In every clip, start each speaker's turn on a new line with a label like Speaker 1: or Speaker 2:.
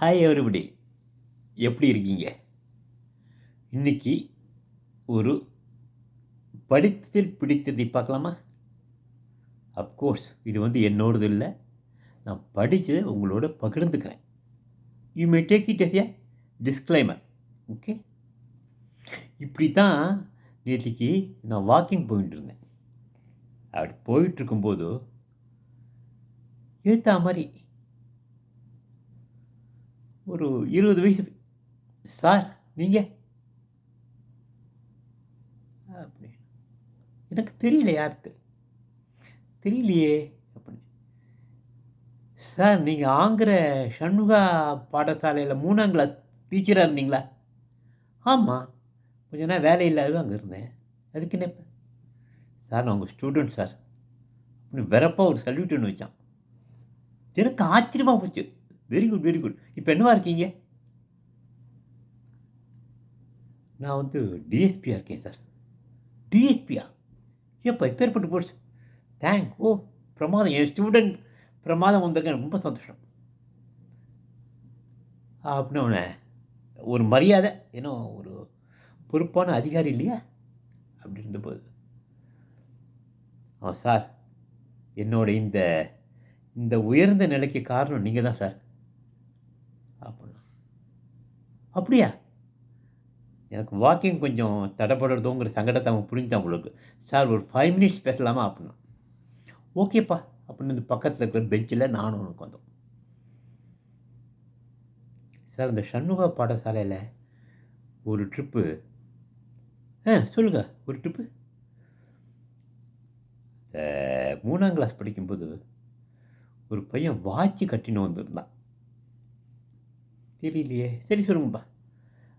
Speaker 1: Hi everybody எப்படி இருக்கீங்க? இன்னைக்கு ஒரு படித்ததில் பிடித்ததை பார்க்கலாமா? அப்கோர்ஸ் இது வந்து என்னோடது இல்லை. நான் படித்ததை உங்களோட பகிர்ந்துக்கிறேன். You may take it as a disclaimer okay இப்படி தான் நேற்றுக்கு நான் வாக்கிங் போயிட்டு இருந்தேன் அப்படி போயிட்டு இருக்கும்போது மாதிரி ஒரு இருபது வயசு. சார் நீங்கள் அப்படி. எனக்கு தெரியல யாருக்கு. தெரியலையே அப்படின்னு சார் நீங்கள் ஆங்கிற சண்முகா பாடசாலையில் மூணாம் கிளாஸ் டீச்சராக இருந்தீங்களா? ஆமாம் கொஞ்ச நேரம் வேலை இல்லாத அங்கே இருந்தேன். அதுக்கு என்ன சார் நான் உங்கள் ஸ்டூடெண்ட் சார். அப்படின்னு வெறப்பாக ஒரு சல்யூட் ஒன்று வச்சான். எனக்கு ஆச்சரியமாக போச்சு. வெரி குட் வெரி குட் இப்போ என்னவா இருக்கீங்க? நான் வந்து டிஎஸ்பியாக இருக்கேன் சார் டிஎஸ்பியா எப்போ இப்பேற்பட்டு போச்சு தேங்க் ஓ பிரமாதம். என் ஸ்டூடெண்ட் பிரமாதம் வந்திருக்கேன். ரொம்ப சந்தோஷம். அப்படின்னு ஒரு மரியாதை ஏன்னோ ஒரு பொறுப்பான அதிகாரி இல்லையா? அப்படி இருந்தபோது ஆ சார் என்னோட இந்த இந்த உயர்ந்த நிலைக்கு காரணம் நீங்கள் தான் சார் அப்படின்னா அப்படியா? எனக்கு வாக்கிங் கொஞ்சம் தடைப்படுறதுங்கிற சங்கடத்தை அவன் புரிஞ்சுட்டான் உங்களுக்கு சார் ஒரு ஃபைவ் மினிட்ஸ் பேசலாமா அப்படின்னா. ஓகேப்பா அப்படின்னு இந்த பக்கத்தில் இருக்கிற பெஞ்சில் நானும் உனக்கு வந்தோம். சார் இந்த சண்முகா பாடசாலையில் ஒரு ட்ரிப்பு ஆ சொல்லுங்கள் ஒரு ட்ரிப்பு மூணாம் கிளாஸ் படிக்கும்போது ஒரு பையன் வாட்சி கட்டின்னு வந்திருந்தான். தெரியலையே. சரி சொல்லுங்கப்பா.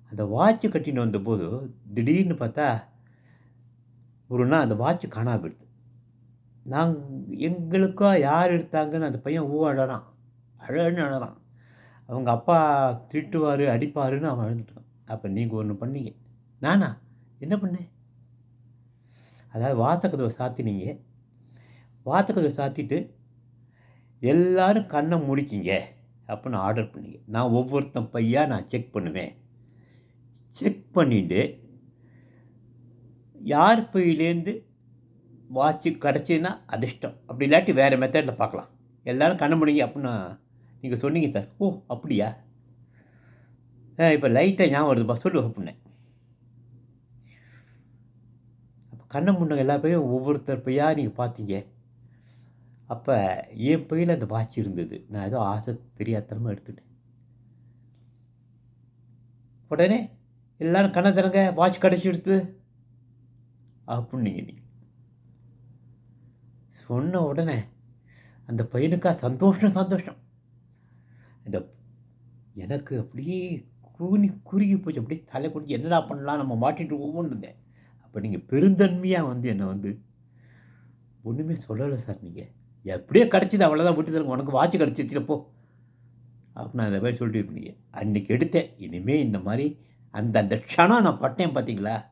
Speaker 1: அந்த வாட்சு கட்டின்னு வந்தபோது திடீர்னு பார்த்தா ஒரு நாள் அந்த வாட்ச் காணாம போயிடுது. நாங்கள் எங்களுக்கா யார் எடுத்தாங்கன்னு அந்த பையன் ஊ அழறான். அழன்னு அழறான். அவங்க அப்பா திட்டுவார் அடிப்பாருன்னு அவன் அழுதுட்டான். அப்போ நீங்கள் ஒன்று பண்ணீங்க. நானா? என்ன பண்ணேன்? அதாவது வாத்தக்கதவை சாத்தினீங்க. வாத்தக்கதவை சாத்திட்டு எல்லாரும் கண்ணை முடிக்கிங்க. அப்படின்னு ஆர்டர் பண்ணிங்க. நான் ஒவ்வொருத்தன் பையாக நான் செக் பண்ணுவேன். செக் பண்ணிவிட்டு யார் பையிலேருந்து வாட்சு கிடச்சின்னா அதிர்ஷ்டம். அப்படி இல்லாட்டி வேறு மெத்தடில் பார்க்கலாம். எல்லோரும் கண்ணை முடிங்க அப்படின்னு நீங்கள் சொன்னீங்க சார். ஓ அப்படியா? இப்போ லைட்டாக ஞாபகம் வருதுப்பா. சொல்லு அப்படின்னேன் அப்போ கண்ணை முன்னங்க எல்லா பையும் ஒவ்வொருத்தர் பையாக நீங்கள் பார்த்தீங்க. அப்போ என் பையில் அந்த வாட்ச் இருந்தது. நான் ஏதோ ஆசை தெரியாதனமாக எடுத்துட்டேன். உடனே எல்லாரும் கண்ணை திறங்க வாட்ச் கிடச்சி எடுத்து அப்படின்னீங்க நீங்கள் சொன்ன உடனே அந்த பையனுக்கா சந்தோஷம் சந்தோஷம். இந்த எனக்கு அப்படியே கூனி குறுகி போச்சு. அப்படியே தலை குடிச்சு என்னடா பண்ணலாம் நம்ம மாட்டிட்டு ஒவ்வொன்று இருந்தேன். அப்போ நீங்கள் பெருந்தன்மையாக வந்து என்னை வந்து ஒன்றுமே சொல்லலை சார் நீங்கள் எப்படியோ கிடச்சிது அவ்வளோதான் விட்டு உனக்கு வாட்ச் கிடச்சிச்சு போ. அப்படின்னு அந்த மாதிரி சொல்லிட்டு இருப்பீங்க அன்றைக்கி எடுத்தேன். இனிமேல் இந்த மாதிரி அந்த அந்த க்ஷணம் நான் பட்டேன் பார்த்தீங்களா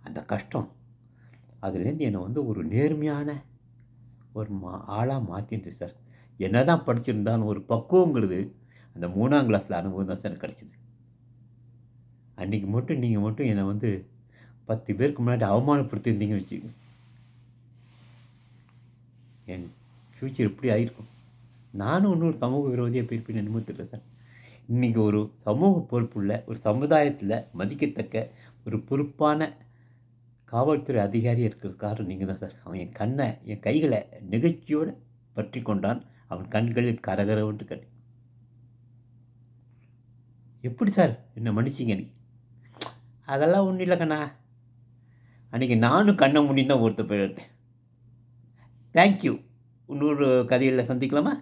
Speaker 1: அந்த கஷ்டம். அதுலேருந்து என்னை வந்து ஒரு நேர்மையான ஒரு மா ஆளாக மாற்றிட்டு சார். என்ன தான் படிச்சிருந்தாலும் ஒரு பக்குவங்கிறது அந்த மூணாம் கிளாஸில் அனுபவம் தான் சார் எனக்கு கிடச்சிது. அன்றைக்கி மட்டும் நீங்கள் மட்டும் என்னை வந்து பத்து பேருக்கு முன்னாடி அவமானப்படுத்தியிருந்தீங்கன்னு வச்சுக்கோங்க. என் ஃப்யூச்சர் எப்படி ஆயிருக்கும். நானும் இன்னொரு சமூக விரோதியாக போயிருப்பேன் என்னமோ தெரியல சார் இன்றைக்கி ஒரு சமூக பொறுப்புள்ள ஒரு சமுதாயத்தில் மதிக்கத்தக்க ஒரு பொறுப்பான காவல்துறை அதிகாரியாக இருக்கிற காரணம் நீங்கள் தான் சார். அவன் என் கண்ணை என் கைகளை நிகழ்ச்சியோடு பற்றி கொண்டான். அவன் கண்களில் கரகரவன்ட்டு கட்டி. எப்படி சார் என்ன மன்னிச்சிங்க நீ? அதெல்லாம் ஒன்றும் இல்லை கண்ணா. அன்றைக்கி நானும் கண்ணை முடின்னு தான் ஒருத்தர் போயிருந்தேன். Thank you இன்னொரு கதையில் சந்திக்கலாமா